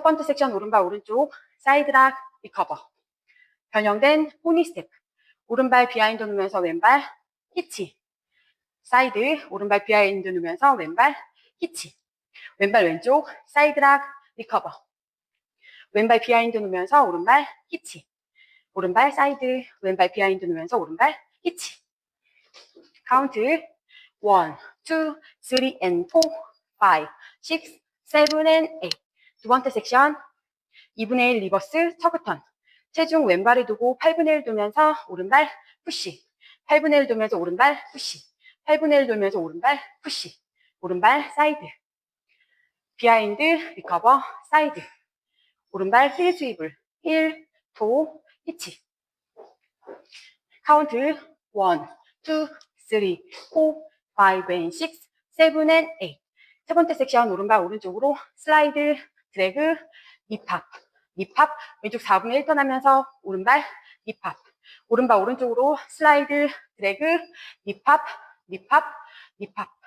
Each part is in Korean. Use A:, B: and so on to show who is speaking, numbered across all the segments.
A: 첫 번째 섹션 오른발 오른쪽 사이드락 리커버. 변형된 포니 스텝. 오른발 비하인드 누면서 왼발 히치. 사이드 오른발 비하인드 누면서 왼발 히치. 왼발 왼쪽 사이드락 리커버. 왼발 비하인드 누면서 오른발 히치. 오른발 사이드 왼발 비하인드 누면서 오른발 히치. 카운트 1, 2, 3 and 4, 5, 6, 7 and 8 두 번째 섹션 2분의 1 리버스 터그턴. 체중 왼발을 두고 8분의 1 두면서 오른발 푸시. 8분의 1 두면서 오른발 푸시. 8분의 1 돌면서 오른발 푸시. 오른발 사이드. 비하인드 리커버 사이드. 오른발 힐 스위블. 힐, 토, 히치. 카운트 1, 2, 3, 4, 5 and 6, 7 and 8세 번째 섹션 오른발 오른쪽으로 슬라이드 드래그 밑팝 밑팝 왼쪽 4분의 1 떠나면서 오른발 밑팝 오른발 오른쪽으로 슬라이드 드래그 밑팝 밑팝 밑팝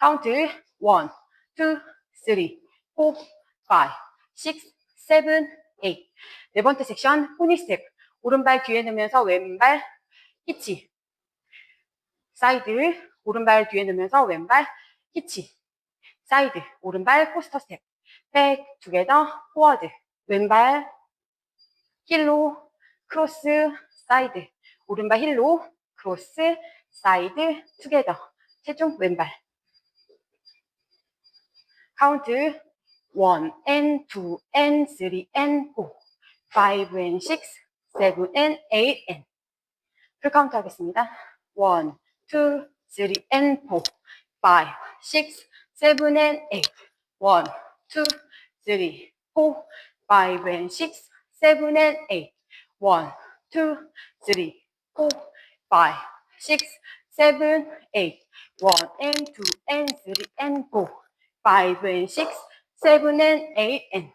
A: 카운트 1, 2, 3, 4, 5, 6, 7, 8. 네 번째 섹션 포니 스텝. 오른발 뒤에 넣으면서 왼발 히치. 사이드. 오른발 뒤에 넣으면서 왼발 히치. 사이드. 오른발 포스터 스텝. 백, 투게더, 포워드. 왼발 힐로, 크로스, 사이드. 오른발 힐로, 크로스, 사이드, 투게더. 체중 왼발. 카운트 1 and 2 and 3 and 4 5 and 6 7 and 8 and 풀 카운트 하겠습니다. 1, 2, 3 and 4 5, 6, seven and eight. One, two, three, four, five and six, seven and eight. One, two, three, four, five, six, seven, eight. One and two and three and four. Five and six, seven and eight and